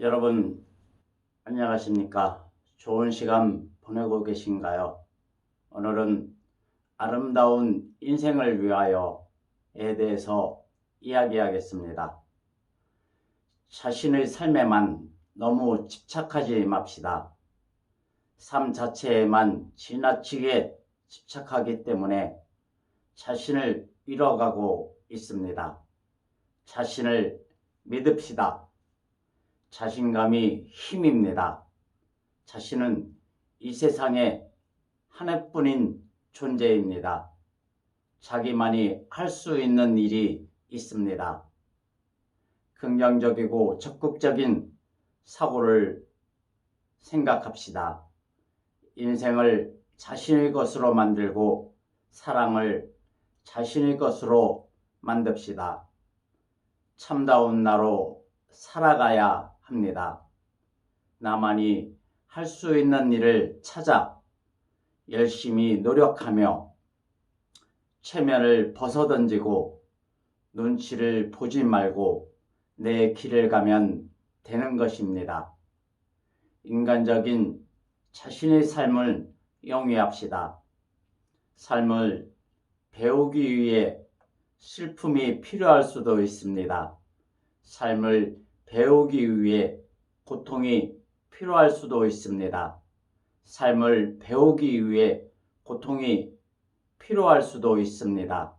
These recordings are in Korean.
여러분 안녕하십니까? 좋은 시간 보내고 계신가요? 오늘은 아름다운 인생을 위하여에 대해서 이야기하겠습니다. 자신의 삶에만 너무 집착하지 맙시다. 삶 자체에만 지나치게 집착하기 때문에 자신을 잃어가고 있습니다. 자신을 믿읍시다. 자신감이 힘입니다. 자신은 이 세상에 하나뿐인 존재입니다. 자기만이 할 수 있는 일이 있습니다. 긍정적이고 적극적인 사고를 생각합시다. 인생을 자신의 것으로 만들고 사랑을 자신의 것으로 만듭시다. 참다운 나로 살아가야 합니다. 나만이 할 수 있는 일을 찾아 열심히 노력하며 체면을 벗어던지고 눈치를 보지 말고 내 길을 가면 되는 것입니다. 인간적인 자신의 삶을 영위합시다. 삶을 배우기 위해 슬픔이 필요할 수도 있습니다. 삶을 배우기 위해 고통이 필요할 수도 있습니다. 삶을 배우기 위해 고통이 필요할 수도 있습니다.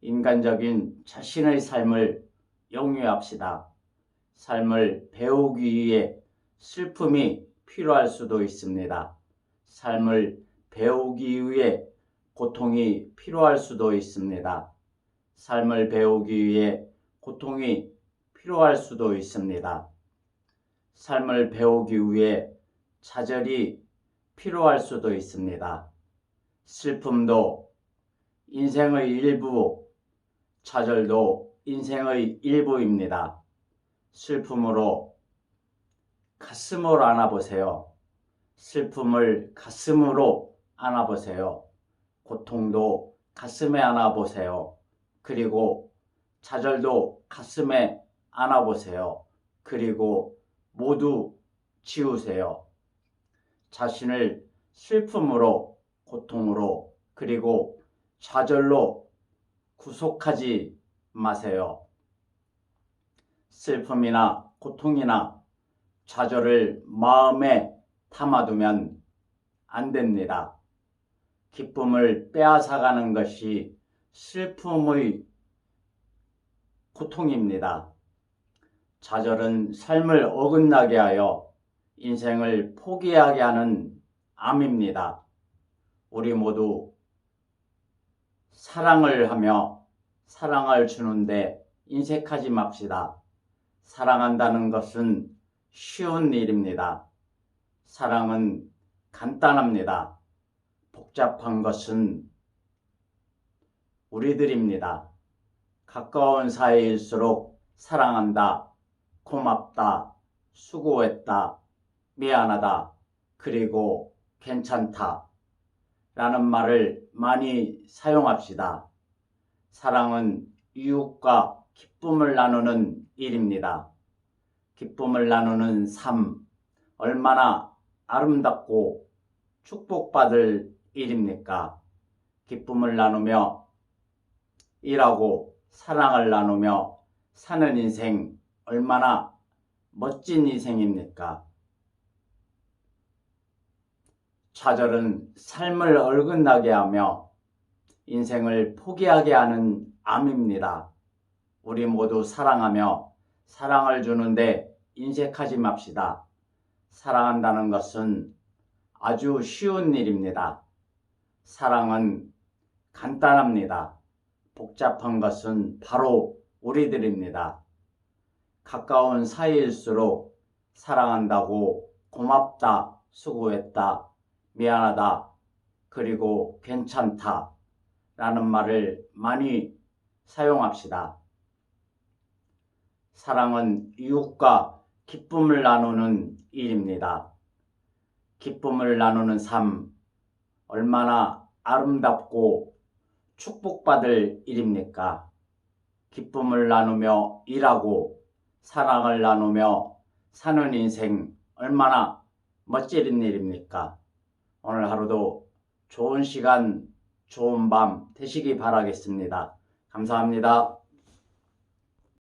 인간적인 자신의 삶을 영유합시다. 삶을 배우기 위해 슬픔이 필요할 수도 있습니다. 삶을 배우기 위해 고통이 필요할 수도 있습니다. 삶을 배우기 위해 고통이 필요할 수도 있습니다. 삶을 배우기 위해 좌절이 필요할 수도 있습니다. 슬픔도 인생의 일부, 좌절도 인생의 일부입니다. 슬픔으로 가슴으로 안아보세요. 슬픔을 가슴으로 안아보세요. 고통도 가슴에 안아보세요. 그리고 좌절도 가슴에 안아보세요. 그리고 모두 지우세요. 자신을 슬픔으로, 고통으로, 그리고 좌절로 구속하지 마세요. 슬픔이나 고통이나 좌절을 마음에 담아두면 안 됩니다. 기쁨을 빼앗아가는 것이 슬픔의 고통입니다. 좌절은 삶을 어긋나게 하여 인생을 포기하게 하는 암입니다. 우리 모두 사랑을 하며 사랑을 주는데 인색하지 맙시다. 사랑한다는 것은 쉬운 일입니다. 사랑은 간단합니다. 복잡한 것은 우리들입니다. 가까운 사이일수록 사랑한다, 고맙다, 수고했다, 미안하다, 그리고 괜찮다 라는 말을 많이 사용합시다. 사랑은 이웃과 기쁨을 나누는 일입니다. 기쁨을 나누는 삶, 얼마나 아름답고 축복받을 일입니까? 기쁨을 나누며 일하고 사랑을 나누며 사는 인생 얼마나 멋진 인생입니까? 좌절은 삶을 어긋나게 하며 인생을 포기하게 하는 암입니다. 우리 모두 사랑하며 사랑을 주는데 인색하지 맙시다. 사랑한다는 것은 아주 쉬운 일입니다. 사랑은 간단합니다. 복잡한 것은 바로 우리들입니다. 가까운 사이일수록 사랑한다고 고맙다, 수고했다, 미안하다, 그리고 괜찮다 라는 말을 많이 사용합시다. 사랑은 이웃과 기쁨을 나누는 일입니다. 기쁨을 나누는 삶, 얼마나 아름답고 축복받을 일입니까? 기쁨을 나누며 일하고 사랑을 나누며 사는 인생 얼마나 멋지는 일입니까? 오늘 하루도 좋은 시간, 좋은 밤 되시기 바라겠습니다. 감사합니다.